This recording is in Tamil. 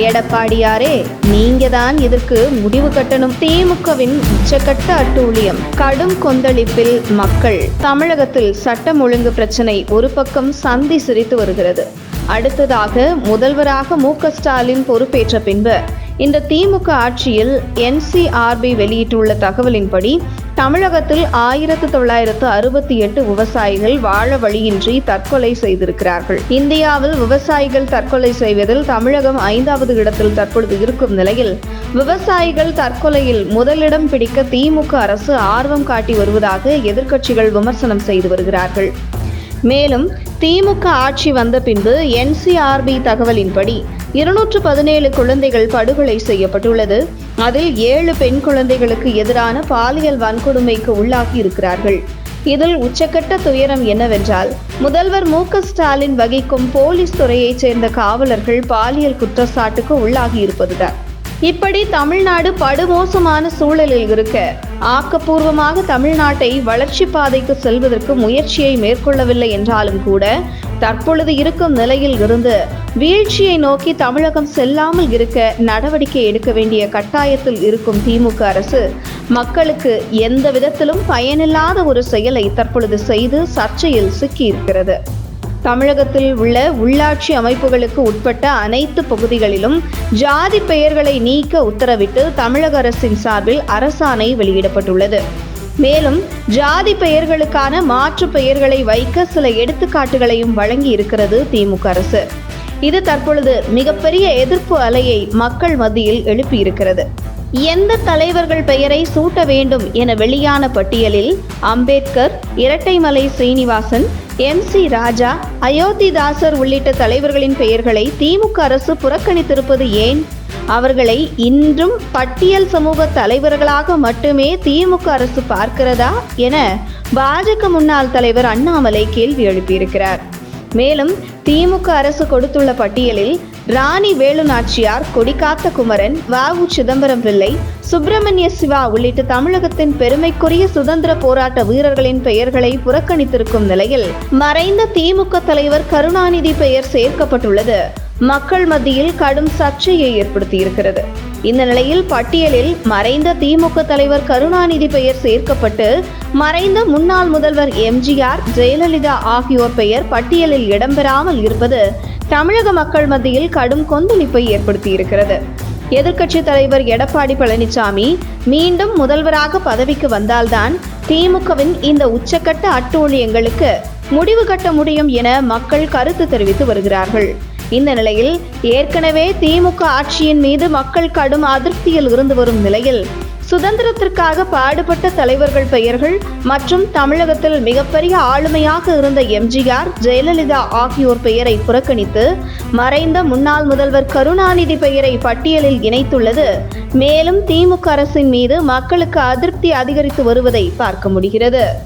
எடப்பாடியாரே நீங்க தான் இதற்கு முடிவு கட்டணும்? திமுகவின் உச்சக்கட்ட அட்டூழியம் கடும் கொந்தளிப்பில் மக்கள். தமிழகத்தில் சட்டம் ஒழுங்கு பிரச்சனை ஒரு பக்கம் சந்தி சிரித்து வருகிறது. அடுத்ததாக முதல்வராக மு ஸ்டாலின் பொறுப்பேற்ற பின்பு இந்த திமுக ஆட்சியில் என்சிஆர்பி வெளியிட்டுள்ள தகவலின்படி தமிழகத்தில் ஆயிரத்து தொள்ளாயிரத்து அறுபத்தி எட்டு விவசாயிகள் வாழ வழியின்றி தற்கொலை செய்திருக்கிறார்கள். இந்தியாவில் விவசாயிகள் தற்கொலை செய்வதில் தமிழகம் ஐந்தாவது இடத்தில் தற்பொழுது இருக்கும் நிலையில் விவசாயிகள் தற்கொலையில் முதலிடம் பிடிக்க திமுக அரசு ஆர்வம் காட்டி வருவதாக எதிர்க்கட்சிகள் விமர்சனம் செய்து வருகிறார்கள். மேலும் திமுக ஆட்சி வந்த பின்பு என்சிஆர்பி தகவலின்படி இருநூற்று பதினேழு குழந்தைகள் படுகொலை செய்யப்பட்டுள்ளது. அதில் ஏழு பெண் குழந்தைகளுக்கு எதிரான பாலியல் வன்கொடுமைக்கு உள்ளாகி இருக்கிறார்கள். இதில் உச்சக்கட்ட துயரம் என்னவென்றால் முதல்வர் மு ஸ்டாலின் வகிக்கும் போலீஸ் துறையைச் சேர்ந்த காவலர்கள் பாலியல் குற்றச்சாட்டுக்கு உள்ளாகி இருப்பதுதான். இப்படி தமிழ்நாடு படுமோசமான சூழலில் இருக்க ஆக்கப்பூர்வமாக தமிழ்நாட்டை வளர்ச்சி பாதைக்கு செல்வதற்கு முயற்சியை மேற்கொள்ளவில்லை என்றாலும் கூட தற்பொழுது இருக்கும் நிலையில் இருந்து வீழ்ச்சியை நோக்கி தமிழகம் செல்லாமல் இருக்க நடவடிக்கை எடுக்க வேண்டிய கட்டாயத்தில் இருக்கும் திமுக அரசு மக்களுக்கு எந்த விதத்திலும் பயனில்லாத ஒரு செயலை தற்பொழுது செய்து சர்ச்சையில் சிக்கியிருக்கிறது. தமிழகத்தில் உள்ள உள்ளாட்சி அமைப்புகளுக்கு உட்பட்ட அனைத்து பகுதிகளிலும் ஜாதி பெயர்களை நீக்க உத்தரவிட்டு தமிழக அரசின் சார்பில் அரசாணை வெளியிடப்பட்டுள்ளது. மேலும் ஜாதி பெயர்களுக்கான மாற்று பெயர்களை வைக்க சில எடுத்துக்காட்டுகளையும் வழங்கி இருக்கிறது திமுக அரசு. இது தற்பொழுது மிகப்பெரிய எதிர்ப்பு அலையை மக்கள் மத்தியில் எழுப்பியிருக்கிறது எந்த தலைவர்கள் பெயரை சூட்ட வேண்டும் என வெளியான பட்டியலில் அம்பேத்கர் இரட்டைமலை ஸ்ரீனிவாசன் எம் சி ராஜா அயோத்திதாசர் உள்ளிட்ட தலைவர்களின் பெயர்களை திமுக அரசு புறக்கணித்திருப்பது ஏன்? அவர்களை இன்றும் பட்டியல் சமூக தலைவர்களாக மட்டுமே திமுக அரசு பார்க்கிறதா? என பாஜக முன்னாள் தலைவர் அண்ணாமலை கேள்வி எழுப்பியிருக்கிறார். மேலும் திமுக அரசு கொடுத்துள்ள பட்டியலில் ராணி வேலு நாச்சியார் கொடிக்காத்த குமரன் வ.உ. சிதம்பரம் பிள்ளை சுப்பிரமணிய சிவா உள்ளிட்ட தமிழகத்தின் பெருமைக்குரிய சுதந்திர போராட்ட வீரர்களின் பெயர்களை புறக்கணித்திருக்கும் நிலையில் மறைந்த திமுக தலைவர் கருணாநிதி பெயர் சேர்க்கப்பட்டுள்ளது மக்கள் மத்தியில் கடும் சர்ச்சையை ஏற்படுத்தியிருக்கிறது இந்த நிலையில் பட்டியலில் மறைந்த திமுக தலைவர் கருணாநிதி பெயர் சேர்க்கப்பட்டு மறைந்த முன்னாள் முதல்வர் எம்ஜிஆர் ஜெயலலிதா ஆகியோர் பெயர் பட்டியலில் இடம்பெறாமல் இருப்பது தமிழக மக்கள் மத்தியில் கடும் கொந்தளிப்பை ஏற்படுத்தியிருக்கிறது. எதிர்க்கட்சி தலைவர் எடப்பாடி பழனிசாமி மீண்டும் முதல்வராக பதவிக்கு வந்தால்தான் திமுகவின் இந்த உச்சக்கட்ட அட்டூழியங்களுக்கு முடிவு கட்ட முடியும் என மக்கள் கருத்து தெரிவித்து வருகிறார்கள். இந்த நிலையில் ஏற்கனவே திமுக ஆட்சியின் மீது மக்கள் கடும் அதிருப்தியில் இருந்து வரும் நிலையில் சுதந்திரத்திற்காக பாடுபட்ட தலைவர்கள் பெயர்கள் மற்றும் தமிழகத்தில் மிகப்பெரிய ஆளுமையாக இருந்த எம்ஜிஆர் ஜெயலலிதா ஆகியோர் பெயரை புறக்கணித்து மறைந்த முன்னாள் முதல்வர் கருணாநிதி பெயரை பட்டியலில் இணைத்துள்ளது. மேலும் திமுக அரசின் மீது மக்களுக்கு அதிருப்தி அதிகரித்து வருவதை பார்க்க முடிகிறது.